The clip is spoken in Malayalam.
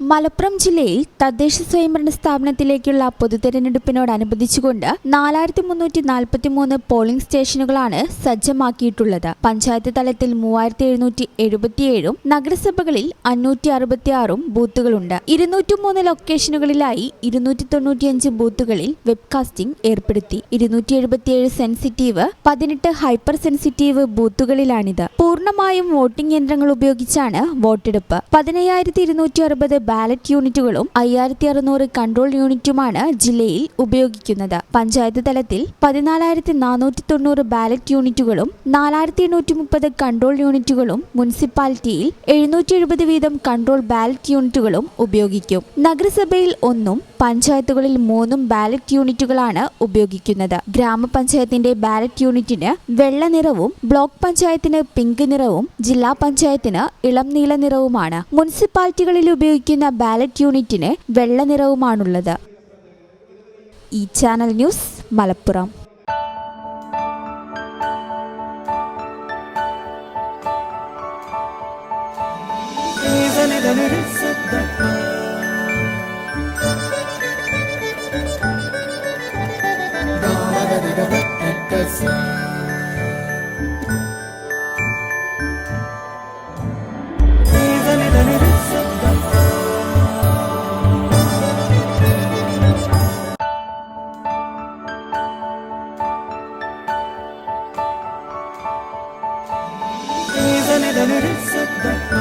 മലപ്പുറം ജില്ലയിൽ തദ്ദേശ സ്വയംഭരണ സ്ഥാപനത്തിലേക്കുള്ള പൊതുതെരഞ്ഞെടുപ്പിനോടനുബന്ധിച്ചുകൊണ്ട് നാലായിരത്തി മുന്നൂറ്റി നാൽപ്പത്തി മൂന്ന് പോളിംഗ് സ്റ്റേഷനുകളാണ് സജ്ജമാക്കിയിട്ടുള്ളത്. പഞ്ചായത്ത് തലത്തിൽ മൂവായിരത്തി എഴുന്നൂറ്റി എഴുപത്തിയേഴും നഗരസഭകളിൽ അഞ്ഞൂറ്റി അറുപത്തിയാറും ബൂത്തുകളുണ്ട്. ഇരുന്നൂറ്റി മൂന്ന് ലൊക്കേഷനുകളിലായി ഇരുന്നൂറ്റി തൊണ്ണൂറ്റിയഞ്ച് ബൂത്തുകളിൽ വെബ്കാസ്റ്റിംഗ് ഏർപ്പെടുത്തി. ഇരുന്നൂറ്റി എഴുപത്തിയേഴ് സെൻസിറ്റീവ് പതിനെട്ട് ഹൈപ്പർ സെൻസിറ്റീവ് ബൂത്തുകളിലാണിത്. പൂർണമായും വോട്ടിംഗ് യന്ത്രങ്ങൾ ഉപയോഗിച്ചാണ് വോട്ടെടുപ്പ്. പതിനയ്യായിരത്തി ഇരുന്നൂറ്റി അറുപത് ബാലറ്റ് യൂണിറ്റുകളും അയ്യായിരത്തി അറുന്നൂറ് കൺട്രോൾ യൂണിറ്റുമാണ് ജില്ലയിൽ ഉപയോഗിക്കുന്നത്. പഞ്ചായത്ത് തലത്തിൽ പതിനാലായിരത്തി നാനൂറ്റി തൊണ്ണൂറ് ബാലറ്റ് യൂണിറ്റുകളും നാലായിരത്തി എണ്ണൂറ്റി മുപ്പത് കൺട്രോൾ യൂണിറ്റുകളും മുനിസിപ്പാലിറ്റിയിൽ എഴുന്നൂറ്റി എഴുപത് വീതം കൺട്രോൾ ബാലറ്റ് യൂണിറ്റുകളും ഉപയോഗിക്കും. നഗരസഭയിൽ ഒന്നും പഞ്ചായത്തുകളിൽ മൂന്നും ബാലറ്റ് യൂണിറ്റുകളാണ് ഉപയോഗിക്കുന്നത്. ഗ്രാമപഞ്ചായത്തിന്റെ ബാലറ്റ് യൂണിറ്റിന് വെള്ള നിറവും ബ്ലോക്ക് പഞ്ചായത്തിന് പിങ്ക് നിറവും ജില്ലാ പഞ്ചായത്തിന് ഇളം നീല നിറവുമാണ്. മുനിസിപ്പാലിറ്റികളിൽ ഉപയോഗിക്കുന്ന ബാലറ്റ് യൂണിറ്റിന് വെള്ള നിറവുമാണുള്ളത് ഈ ചാനൽ ന്യൂസ് മലപ്പുറം. للرزق ده